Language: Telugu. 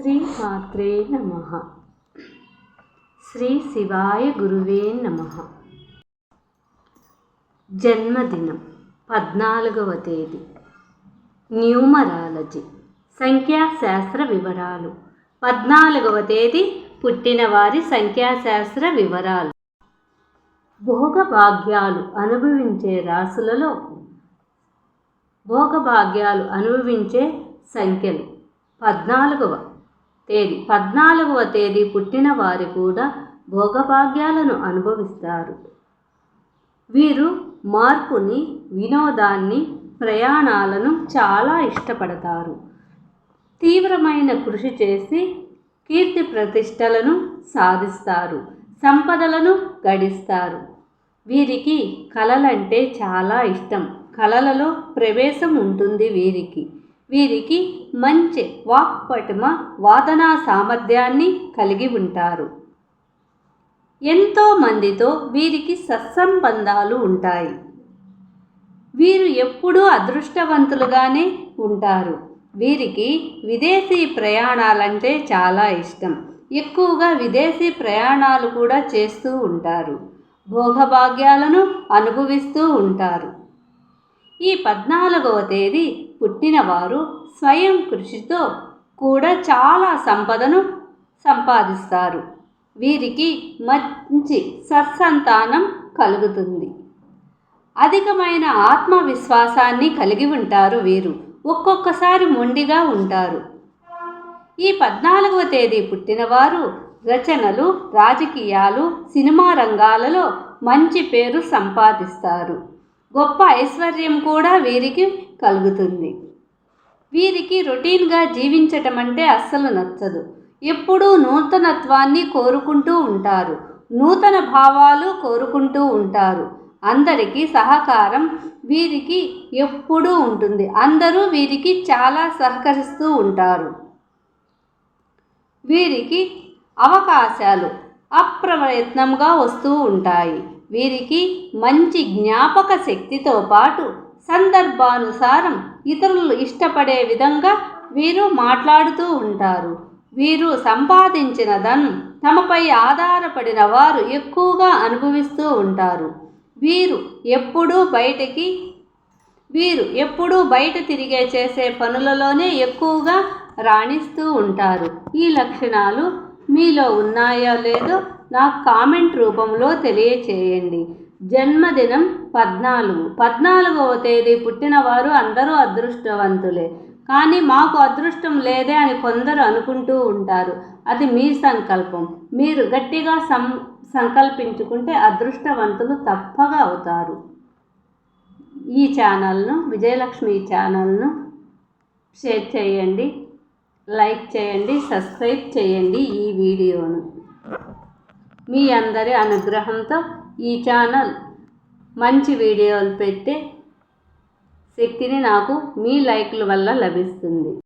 శ్రీ మాత్రే నమ. శ్రీ శివాయ గురువే నమ. జన్మదినం పద్నాలుగవ తేదీ. న్యూమరాలజీ. సంఖ్యాశాస్త్ర వివరాలు. పద్నాలుగవ తేదీ పుట్టినవారి సంఖ్యాశాస్త్ర వివరాలు. భోగభాగ్యాలు అనుభవించే రాసులలో భోగభాగ్యాలు అనుభవించే సంఖ్యలు. పద్నాలుగవ. తేదీ పద్నాలుగవ తేదీ పుట్టిన వారు కూడా భోగభాగ్యాలను అనుభవిస్తారు. వీరు మార్పుని వినోదాన్ని ప్రయాణాలను చాలా ఇష్టపడతారు. తీవ్రమైన కృషి చేసి కీర్తి ప్రతిష్టలను సాధిస్తారు సంపదలను గడిస్తారు. వీరికి కళలంటే చాలా ఇష్టం. కళలలో ప్రవేశం ఉంటుంది వీరికి. వీరికి మంచి వాక్పటిమ వాదనా సామర్థ్యాన్ని కలిగి ఉంటారు. ఎంతో మందితో వీరికి సత్సంబంధాలు ఉంటాయి. వీరు ఎప్పుడూ అదృష్టవంతులుగానే ఉంటారు. వీరికి విదేశీ ప్రయాణాలంటే చాలా ఇష్టం. ఎక్కువగా విదేశీ ప్రయాణాలు కూడా చేస్తూ ఉంటారు. భోగభాగ్యాలను అనుభవిస్తూ ఉంటారు. ఈ పద్నాలుగవ తేదీ పుట్టినవారు స్వయం కృషితో కూడా చాలా సంపదను సంపాదిస్తారు. వీరికి మంచి సత్సంతానం కలుగుతుంది. అధికమైన ఆత్మవిశ్వాసాన్ని కలిగి ఉంటారు వీరు. ఒక్కొక్కసారి మొండిగా ఉంటారు. ఈ పద్నాలుగవ తేదీ పుట్టినవారు రచనలు రాజకీయాలు సినిమా రంగాలలో మంచి పేరు సంపాదిస్తారు. గొప్ప ఐశ్వర్యం కూడా వీరికి కలుగుతుంది. వీరికి రొటీన్గా జీవించటం అంటే అస్సలు నచ్చదు. ఎప్పుడూ నూతనత్వాన్ని కోరుకుంటూ ఉంటారు. నూతన భావాలు కోరుకుంటూ ఉంటారు. అందరికీ సహకారం వీరికి ఎప్పుడూ ఉంటుంది. అందరూ వీరికి చాలా సహకరిస్తూ ఉంటారు. వీరికి అవకాశాలు అప్రయత్నంగా వస్తూ ఉంటాయి. వీరికి మంచి జ్ఞాపక శక్తితో పాటు సందర్భానుసారం ఇతరులు ఇష్టపడే విధంగా వీరు మాట్లాడుతూ ఉంటారు. వీరు సంపాదించిన ధనం తమపై ఆధారపడిన వారు ఎక్కువగా అనుభవిస్తూ ఉంటారు. వీరు ఎప్పుడూ బయటకి వీరు ఎప్పుడూ బయట తిరిగే చేసే పనులలోనే ఎక్కువగా రాణిస్తూ ఉంటారు. ఈ లక్షణాలు మీలో ఉన్నాయో లేదో నాకు కామెంట్ రూపంలో తెలియచేయండి. జన్మదినం పద్నాలుగు. పద్నాలుగవ తేదీ పుట్టినవారు అందరూ అదృష్టవంతులే. కానీ మాకు అదృష్టం లేదే అని కొందరు అనుకుంటూ ఉంటారు. అది మీ సంకల్పం. మీరు గట్టిగా సం సంకల్పించుకుంటే అదృష్టవంతులు తప్పగా అవుతారు. ఈ ఛానల్ను విజయలక్ష్మి ఛానల్ను షేర్ చేయండి. లైక్ చేయండి సబ్స్క్రైబ్ చేయండి ఈ వీడియోను. మీ అందరి అనుగ్రహంతో ఈ ఛానల్ మంచి వీడియోలు పెట్టే శక్తిని నాకు మీ లైక్ల వల్ల లభిస్తుంది.